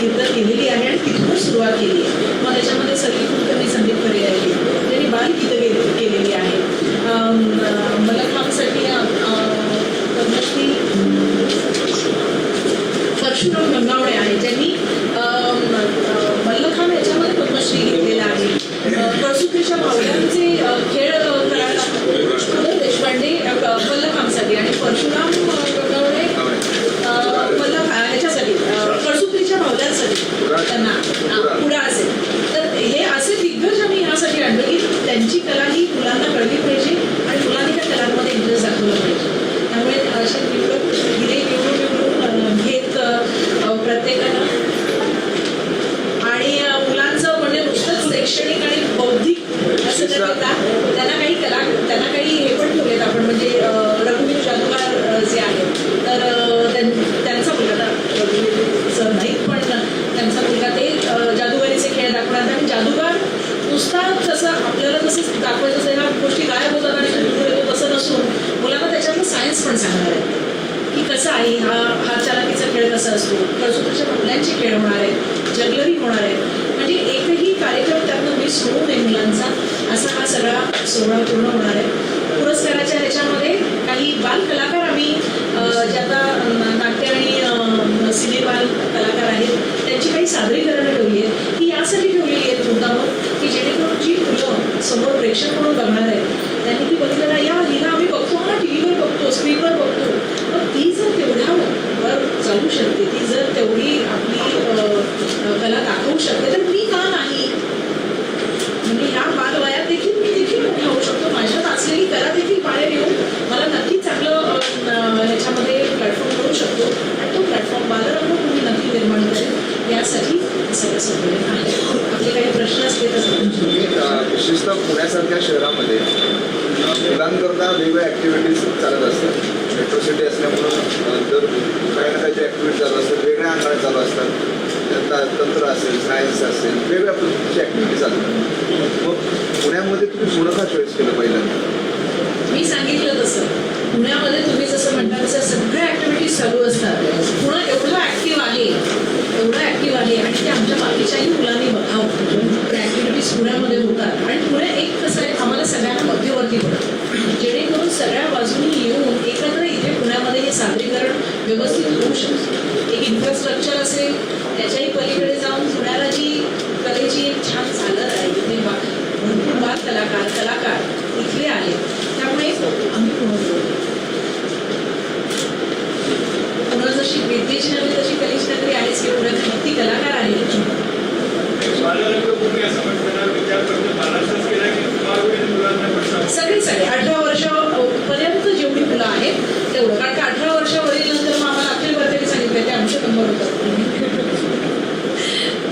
कीर्तन लिहिलेली आहे आणि तिथून सुरुवात केली आहे. मग त्याच्यामध्ये सगळी कुलकर्णी संदीप खरे आहे त्यांनी बालगीतं गे- केलेली आहे. अम, पद्मश्री परशुराम गंगावडे आहे ज्यांनी मल्लखांब याच्यामध्ये पद्मश्री घेतलेला आहे. अं, भावड्यांचे खेळ अं, करायला देशपांडे मल्लखांबसाठी आणि परशुराम 干嘛？啊，कसं आहे हा हा चालाकीचा खेळ कसा असतो. कळसुत्रच्या मुलांचे खेळ होणार आहेत जगलरी होणार आहे म्हणजे एकही कार्यक्रम त्यातनं मिस होऊ नये मुलांचा असा हा सगळा सोहळा पूर्ण होणार आहे. पुरस्काराच्या ह्याच्यामध्ये काही बाल कलाकार आम्ही अं, जे आता नाट्य आणि अं, सिनेबाल कलाकार आहेत त्यांची काही सादरीकरणं ठेवली आहेत. ही यासाठी ठेवलेली आहेत मुद्दामून की जेणेकरून जी मुलं समोर प्रेक्षक म्हणून बघणार आहेत त्यांनी ती बघितलं ना या हिला आम्ही बघतो हा टी व्हीवर बघतो स्क्रीनवर बघतो पण ती जर तेवढ्या वर चालू शकते ती जर तेवढी आपली अ, अ, कला दाखवू शकते तर मी का नाही म्हणजे ह्या बालवयात देखील मी देखील मोठी होऊ शकतो माझ्यात असलेली कला देखील बाहेर येऊन मला नक्कीच चांगलं अ, अ, ह्याच्यामध्ये प्लॅटफॉर्म मिळू शकतो आणि तो प्लॅटफॉर्म बालरंगभूमी नक्की निर्माण करेल यासाठी हे सगळं संकलन आहे आपले काही प्रश्न असले तर आपण तुम्ही अ, विशेषतः पुण्यासारख्या शहरामध्ये अ, मुलांकरता वेगवेगळ्या ॲक्टिव्हिटीज चालत असतात. मेट्रो सिटी असल्यामुळं तर काही ना काही ॲक्टिव्हिटी चालू असतात वेगळ्या अंगाने चालू असतात. तंत्र असेल सायन्स असेल वेगवेगळ्या पद्धतीची ॲक्टिव्हिटी चालतात मग पुण्यामध्ये तुम्ही पुणं का चॉईस केलं पहिल्यांदा? मी सांगितलं तसं. पुण्यामध्ये तुम्ही जसं म्हणता तसं सगळ्या ॲक्टिव्हिटीज चालू असतात पुणं एवढं ॲक्टिव्ह आहे एवढं ॲक्टिव्ह आहे आणि ते आमच्या बाकीच्याही मुलांनी बघावं त्या ॲक्टिव्हिटीज पुण्यामध्ये होतात आणि पुणे एक कसं आहे आम्हाला सगळ्यांना मध्यवर्ती होतं जेणेकरून सगळ्या बाजूनी येऊन एकत्र इथे पुण्यामध्ये हे सादरीकरण व्यवस्थित होऊ शकतं एक इन्फ्रास्ट्रक्चर असेल त्याच्याही पलीकडे जाऊन पुण्याला जी कलेची एक छान झालर आहे इथे बा भरपूर बाल कलाकार कलाकार इथले आहेत त्यामुळे आम्ही पुणे निवडलं. पुणे जशी विद्येची नगरी तशी कलेची नगरी आहेच की पुण्यात किती कलाकार आहेत बालरंगभूमी असं म्हटलं विचार करतो महाराष्ट्रात केला की कुमारवयीन मुलांना पण सगळी सगळे अठरा वर्ष पर्यंत जेवढी मुलं आहेत तेवढं कारण का अठरा वर्षावरील नंतर मग आम्हाला अखिल भारतीय सांगितलं ते अंश नंबर होतात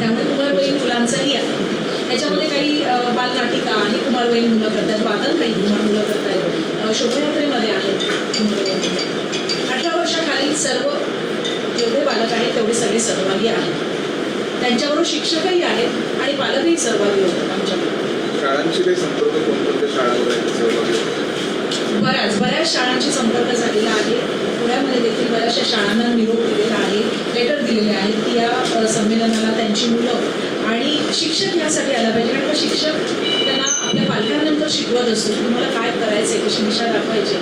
त्यामुळे कुमारवयीन मुलांचंही आहे त्याच्यामध्ये काही अं, बालनाटिका आणि कुमारवयीन मुलं करतात वादन काही कुमार मुलं करतात अं, शोभायात्रेमध्ये आहेत कुमारवयीन मुलं. अठरा वर्षाखालील सर्व जेवढे बालक आहेत तेवढे सगळे सहभागी आहेत. त्यांच्याबरोबर शिक्षकही आहेत आणि पालकही सहभागी होतात आमच्याकडे शाळांची काही संपर्क कोणकोणत्या शाळांवर आहेत सहभागी बऱ्याच बऱ्याच शाळांशी संपर्क झालेला आहे पुण्यामध्ये देखील बऱ्याचशा शाळांना निरोप दिलेला आहे लेटर दिलेले आहेत. की या संमेलनाला त्यांची मुलं आणि शिक्षक यासाठी आला पाहिजे. कारण शिक्षक त्यांना आपल्या पालकांनंतर शिकवत असतो तुम्हाला काय करायचं आहे कशी दिशा दाखवायची.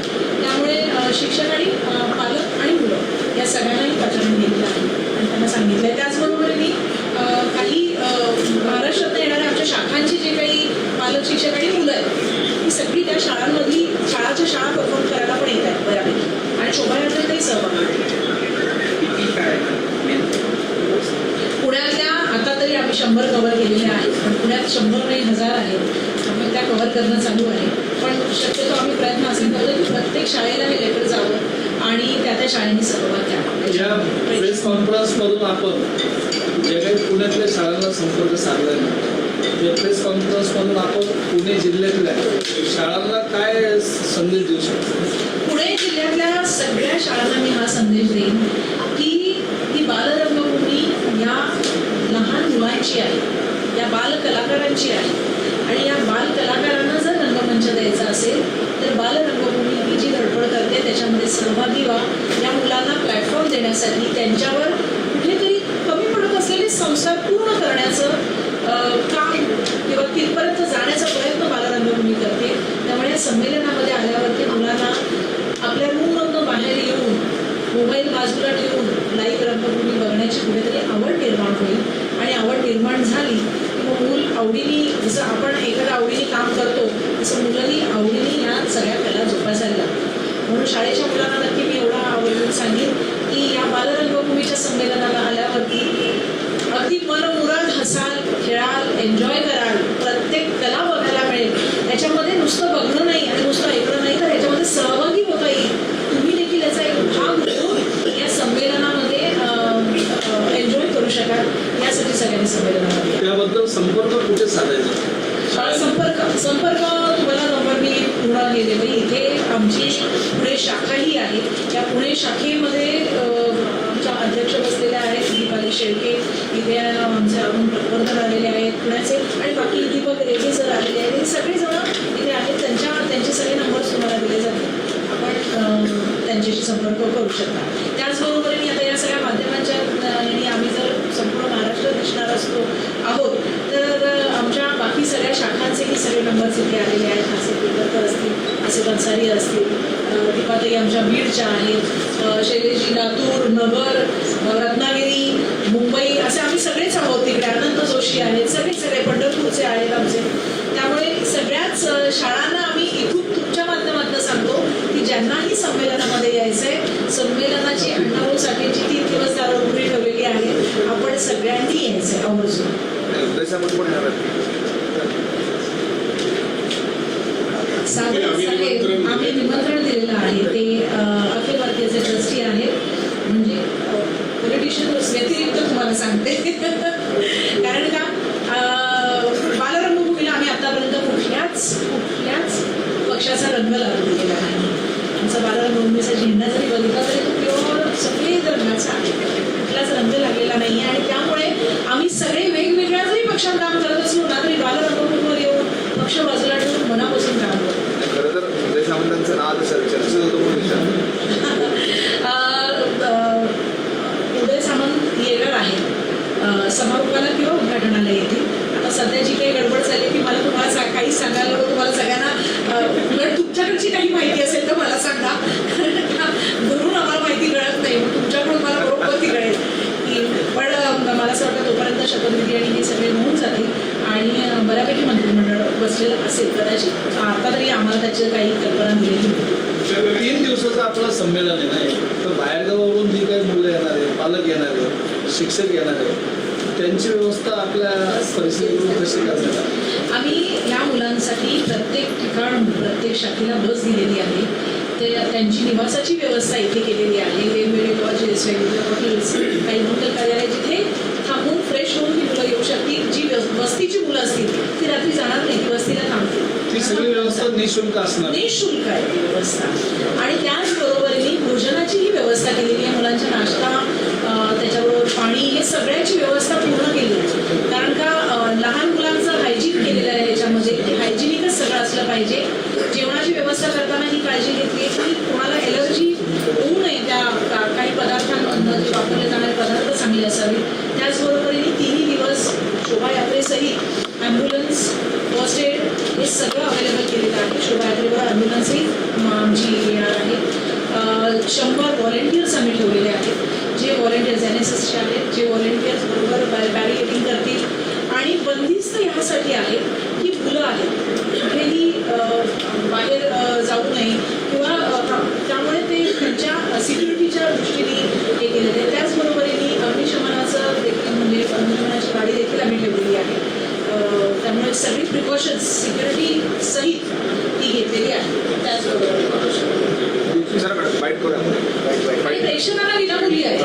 त्यामुळे शिक्षक आणि पालक आणि मुलं या सगळ्यांनाही पाचारण केलेलं आहे. त्यांना सांगितलं आहे त्याचबरोबरीने अ, काही महाराष्ट्रात येणाऱ्या आमच्या शाखांची जे काही पालक शिक्षक आणि मुलं आहेत ही सगळी त्या शाळांमधली शाळाच्या शाळा परफॉर्म करायला पण येत आहेत बऱ्यापैकी. आणि शोभायात्रेतही सहभाग. पुण्यातल्या आता तरी आम्ही शंभर कव्हर केलेल्या आहेत पण पुण्यात शंभर नाही हजार आहेत. त्यामुळे त्या कव्हर करणं चालू आहे. पण शक्यतो आम्ही प्रयत्न असे करतो की प्रत्येक शाळेला हे लेटर जावं. आणि त्या त्या शाळेने सहभाग या प्रेस कॉन्फरन्समधून आपण जे काही पुण्यातल्या शाळांना संपर्क साधला त्या प्रेस कॉन्फरन्समधून आपण पुणे जिल्ह्यातल्या शाळांना काय संदेश देऊ शकतो? पुणे जिल्ह्यातल्या सगळ्या शाळांना मी हा संदेश देईन की ही बालरंगभूमी या लहान मुलांची आहे या बाल कलाकारांची आहे. आणि या बाल कलाकारांना जर रंगमंच द्यायचा असेल तर बालरंगभूमी ही जी धडपड करते त्याच्यामध्ये सहभागी व्हा. या मुलांना प्लॅटफॉर्म देण्यासाठी त्यांच्यावर कुठेतरी कमी पडत असलेले संस्कार पूर्ण करण्याचं काम किंवा तिथपर्यंत जाण्याचा प्रयत्न बालरंगभूमी करते. त्यामुळे या संमेलनामध्ये आल्यावरती मुलांना आपल्या रूममधनं बाहेर येऊन मोबाईल बाजूला ठेवून लाईव्ह रंगभूमी बघण्याची कुठेतरी आवड निर्माण होईल. आणि आवड निर्माण झाली मग मूल आवडीने जसं आपण एखाद्या आवडीने काम करतो तसं मुलंही आवडीने या सगळ्या कला जोपासायला लागतात. म्हणून शाळेच्या मुलांना नक्की मी एवढा आवर्जून सांगेन की या बालरंगभूमीच्या संमेलनाला आल्यावरती अगदी मनमुराद हसाल खेळाल एन्जॉय कराल प्रत्येक कला बघायला मिळेल याच्यामध्ये नुसतं बघणं नाही आणि नुसतं ऐकणं नाही तर याच्यामध्ये सहभागी होता येईल तुम्ही देखील याचा एक भाग म्हणून या संमेलनामध्ये एन्जॉय करू शकाल यासाठी सगळ्यांनी संमेलनामध्ये त्याबद्दल संपर्क कुठे साधायचा अ, संपर्क संपर्क तुम्हाला नंबर मी पूर्ण हे देते इथे आमची पुणे शाखाही आहे त्या पुणे शाखेमध्ये आमच्या अध्यक्ष बसलेल्या आहेत दीपाली शेळके इथे आमचे अरुण प्रवर्धन आलेले आहेत पुण्याचे आणि बाकी दीपक रेजे सर आलेले आहेत. हे सगळेजण इथे आहेत. त्यांच्या त्यांचे सगळे नंबर्स तुम्हाला दिले जातील. आपण त्यांच्याशी संपर्क करू शकता. त्याचबरोबर मी आता या सगळ्या माध्यमांच्या अ, आम्ही जर संपूर्ण महाराष्ट्र दिसणार असतो आहोत तर आमच्या बाकी सगळ्या शाखांचेही सगळे नंबर्स इथे आलेले आहेत. असे बिल्डकर असतील असे अन्सारी असतील दीपाताई आमच्या बीडच्या आहेत. अ, शैलेशजी लातूर नगर रत्नागिरी मुंबई असे आम्ही सगळेच आहोत तिकडे. आनंद जोशी आहेत सगळे सगळे पंढरपूरचे आहेत आमचे. त्यामुळे सगळ्याच शाळांना आम्ही इथून तुमच्या माध्यमातून सांगतो की ज्यांनाही संमेलनामध्ये यायचं आहे संमेलनाची अण्णाभाऊ साठेची तीन दिवस दारू उघडी ठेवलेली आहे. आपण सगळ्यांनी यायचं आहे? आवर्जून आम्ही निमंत्रण दिलेलं आहे ते अ, अखिल भारतीयचे ट्रस्टी आहेत म्हणजे पॉलिटिशियन व्यतिरिक्त तुम्हाला सांगते कारण का अ, बालरंगभूमीला आम्ही आतापर्यंत कुठल्याच कुठल्याच पक्षाचा रंग लागू दिलेला नाही आमचा बालरंगभूमीचा झेंडा जरी बघितला तरी तो प्युअर सफेद रंगाचा आहे कुठलाच रंग लागलेला नाही आहे आणि त्यामुळे आम्ही सगळे वेगवेगळ्या जरी पक्षात काम करत असलो ना तरी बालरंगभूमीवर येऊन पक्ष बाजूला ठेवून मनापासून काम करतो खरं तर उदय सामंतांचं नाव आता सर चर्चेत होतं म्हणून विचारलं. अ, अ, उदय सामंत येणार आहेत अ, समारोपाला किंवा उद्घाटनाला येतील आता सध्या जी काही गडबड झाली की मला तुम्हाला सा- काही सांगायला नको तुम्हाला सगळ्यांना अ, गुरुंची काही माहिती असेल तर मला सांगा. गुरु आम्हाला माहिती कळत नाही. तुमच्याकडून मला बरोबर ती कळेल. की पण मला असं वाटतं तोपर्यंत शपथविधी आणि हे सगळे होऊन जातील. आणि बऱ्यापैकी मंत्रिमंडळ बसलेलं असेल कदाचित. आता तरी आम्हाला त्याची काही कल्पना दिलेली नाही. तीन दिवसाचं आपलं संमेलन आहे ना तर बाहेरगावावरून जी काही मुलं येणार आहे पालक येणार आहे शिक्षक येणार आहे त्यांची व्यवस्था आपल्या परिस्थितीकडून कशी आली? आम्ही या मुलांसाठी प्रत्येक ठिकाण प्रत्येक शाखेला बस दिलेली आहे. ते त्यांची निवासाची व्यवस्था इथे केलेली आहे. वेगवेगळे लॉजेस वेगवेगळे हॉटेल्स काही मंगल कार्यालय जिथे थांबून फ्रेश होऊन ही मुलं येऊ शकतील. जी वस्तीची मुलं असतील ती रात्री जाणार नाही ती वस्तीला थांबतील. ती सगळी व्यवस्था निशुल्क असणार. निशुल्क आहे ती व्यवस्था. आणि त्याचबरोबरीने भोजनाचीही व्यवस्था केलेली आहे. मुलांचा नाश्ता अं, त्याच्याबरोबर पाणी हे सगळ्याची व्यवस्था पूर्ण केली आहे कारण का अं, लहान मुलांचं हायजीन केलेलं आहे याच्यामध्ये हायजिनिकच सगळं असलं पाहिजे जेवणाची व्यवस्था करताना ही काळजी घेतली आहे की कोणाला एलर्जी होऊ नये त्या का- काही पदार्थांमधनं जे वापरले जाणारे पदार्थ चांगले असावे त्याचबरोबरीने तिन्ही दिवस शोभायात्रेसहित ॲम्ब्युलन्स फर्स्ट एड हे सगळं अवेलेबल केलेलं आहे. शोभायात्रेवर ॲम्ब्युलन्सही आमची येणार आहे. शंभर व्हॉलेंटियर्स आम्ही ठेवलेले आहेत. जे व्हॉलेंटियर्स एन एस एसचे आहेत जे व्हॉलेंटियर्स बरोबर बॅ बॅरिकेटिंग करतील. आणि बंदिस्त ह्यासाठी आहे की मुलं आहेत कुठेही बाहेर जाऊ नये किंवा अ, त्यामुळे ते त्यांच्या सिक्युरिटीच्या दृष्टीने हे केलेलं आहे त्याचबरोबरीने अग्निशमनाचं देखील म्हणजे अग्निशमनाची गाडी देखील आम्ही ठेवलेली आहे अ, त्यामुळे सगळी प्रिकॉशन्स सिक्युरिटी सहित ती घेतलेली आहे. त्याचबरोबर प्रेक्षकांना विनामूल्य आहे.